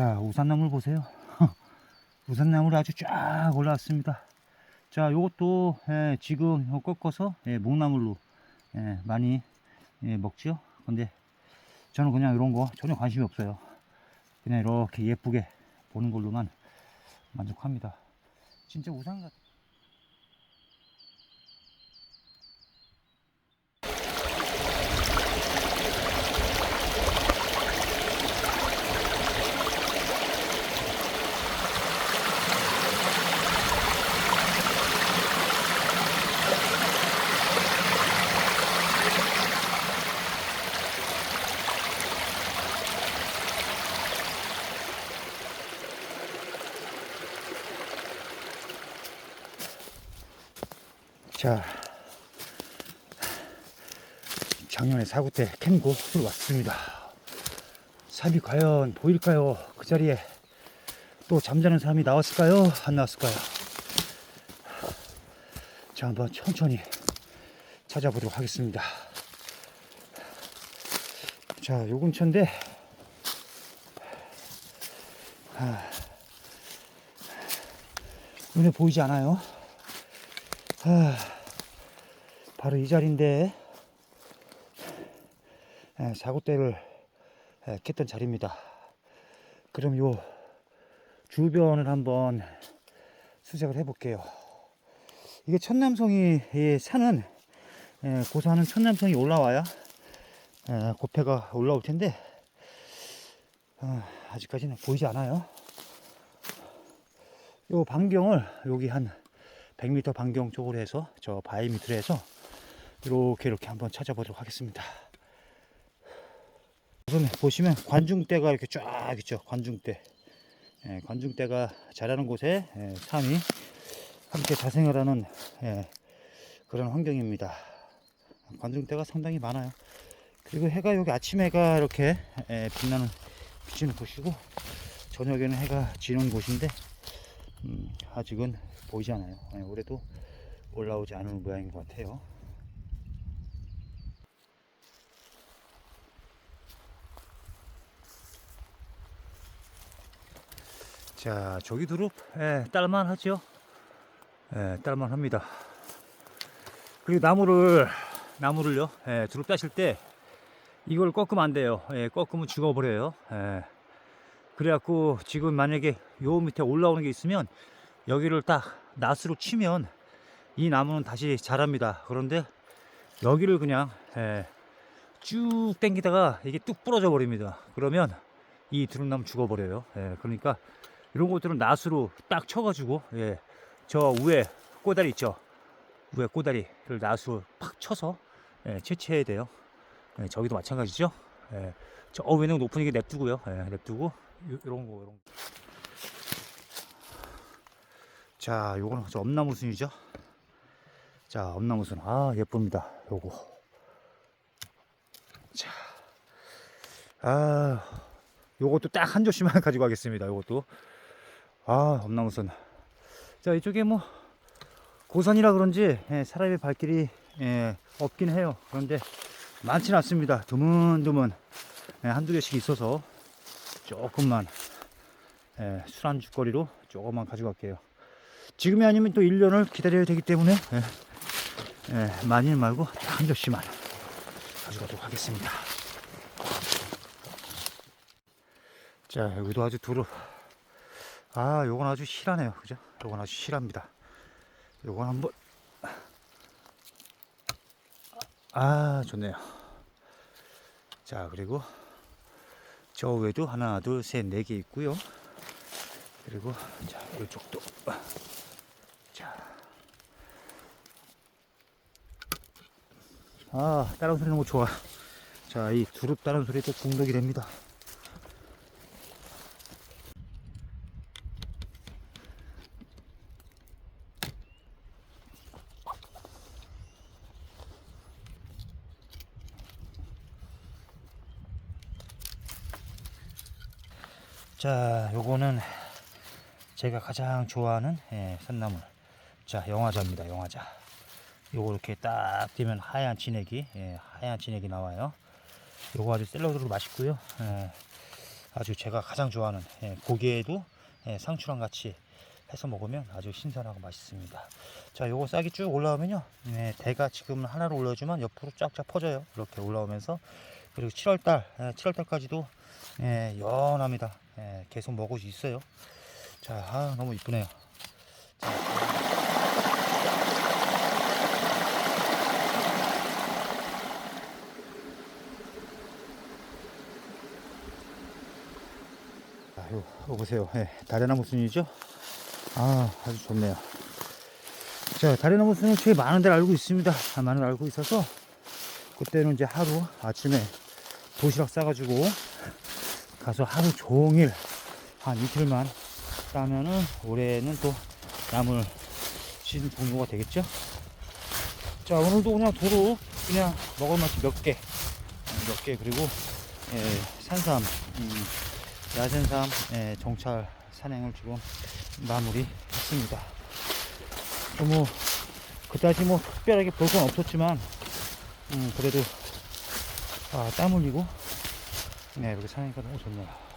자, 우산나물 보세요. 우산나물이 아주 쫙 올라왔습니다. 자, 요것도 예, 지금 요 꺾어서 예, 목나물로 예, 많이 예, 먹죠. 근데 저는 그냥 이런 거 전혀 관심이 없어요. 그냥 이렇게 예쁘게 보는 걸로만 만족합니다. 진짜 우산 같. 자, 작년에 사구 때 캔고 들어왔습니다. 삽이 과연 보일까요? 그 자리에 또 잠자는 사람이 나왔을까요? 안 나왔을까요? 자, 한번 천천히 찾아보도록 하겠습니다. 자, 요 근처인데, 아, 눈에 보이지 않아요? 아, 바로 이 자리인데 예, 사고대를 예, 캤던 자리입니다. 그럼 요 주변을 한번 수색을 해볼게요. 이게 천남성이 이 산은 예, 고산은 천남성이 올라와야 예, 고패가 올라올 텐데 어, 아직까지는 보이지 않아요. 요 반경을 여기 한 100m 반경 쪽으로 해서 저 바위 밑으로 해서 이렇게 이렇게 한번 찾아보도록 하겠습니다. 우선 보시면 관중대가 이렇게 쫙 있죠. 관중대. 예, 관중대가 자라는 곳에 예, 삶이 함께 자생을 하는 예, 그런 환경입니다. 관중대가 상당히 많아요. 그리고 해가 여기 아침 해가 이렇게 예, 빛나는 비치는 곳이고 저녁에는 해가 지는 곳인데 음, 아직은 보이지 않아요. 예, 올해도 올라오지 않은 모양인 것 같아요. 자, 저기 두릅, 예, 딸만 하죠? 예, 딸만 합니다. 그리고 나무를, 나무를요, 예, 두릅 따실 때 이걸 꺾으면 안 돼요. 예, 꺾으면 죽어버려요. 예. 그래갖고 지금 만약에 요 밑에 올라오는 게 있으면 여기를 딱 낫으로 치면 이 나무는 다시 자랍니다. 그런데 여기를 그냥 예, 쭉 당기다가 이게 뚝 부러져 버립니다. 그러면 이 두릅나무 죽어버려요. 예, 그러니까 이런 것들은 낫으로 딱 쳐가지고 예, 저 위에 꼬다리 있죠. 위에 꼬다리를 낫으로 팍 쳐서 예, 채취해야 돼요. 예, 저기도 마찬가지죠. 예, 저 위에는 높은 게 냅두고요. 예, 냅두고 이런 거 이런 거. 자, 요거는 저 엄나무순이죠. 자, 엄나무순. 아, 예쁩니다. 요거. 자. 아, 요것도 딱 한 조씩만 가지고 가겠습니다. 요것도. 아, 엄나무순. 자, 이쪽에 뭐 고산이라 그런지 예, 사람의 발길이 예, 없긴 해요. 그런데 많지는 않습니다. 드문드문 예, 한두 개씩 있어서 조금만 예, 술안주거리로 조금만 가져갈게요. 지금이 아니면 또 1년을 기다려야 되기 때문에 예, 예, 많이는 말고 딱한 접시만 가져가도록 하겠습니다. 자 여기도 아주 두루 아 요건 아주 실하네요 그죠? 요건 아주 실합니다. 요건 한번 아 좋네요. 자 그리고 저 위에도 하나 둘 셋 네 개 있고요. 그리고 자 이쪽도 자. 아, 다른 소리 너무 좋아. 자, 이 두릅 다른 소리도 중독이 됩니다. 자, 요거는 제가 가장 좋아하는 예, 산나물. 자, 영화자입니다. 영화자. 요거 이렇게 딱 띄면 하얀 진액이 예, 하얀 진액이 나와요. 요거 아주 샐러드로 맛있고요. 예, 아주 제가 가장 좋아하는 예, 고기에도 예, 상추랑 같이 해서 먹으면 아주 신선하고 맛있습니다. 자, 요거 싹이 쭉 올라오면요. 예, 대가 지금 하나로 올라오지만 옆으로 쫙쫙 퍼져요. 이렇게 올라오면서 그리고 7월달, 예, 7월달까지도 예, 연합니다. 예, 계속 먹을 수 있어요. 자, 아, 너무 이쁘네요. 아, 요, 요 보세요. 예, 다래나무 순이죠? 아, 아주 좋네요. 자, 다래나무 순은 제일 많은 데를 알고 있습니다. 아, 많은 알고 있어서, 그때는 이제 하루 아침에 도시락 싸가지고 가서 하루 종일 한 이틀만 따면은 올해는 또 나물 시즌 종료가 되겠죠? 자, 오늘도 그냥 도로 그냥 먹을 맛이 몇 개, 몇 개, 그리고 예, 산삼, 음, 야생삼 예, 정찰 산행을 지금 마무리 했습니다. 또뭐 그다지 뭐 특별하게 볼 건 없었지만 음, 그래도 아, 땀 흘리고 네, 이렇게 산행하니까 너무 좋네요.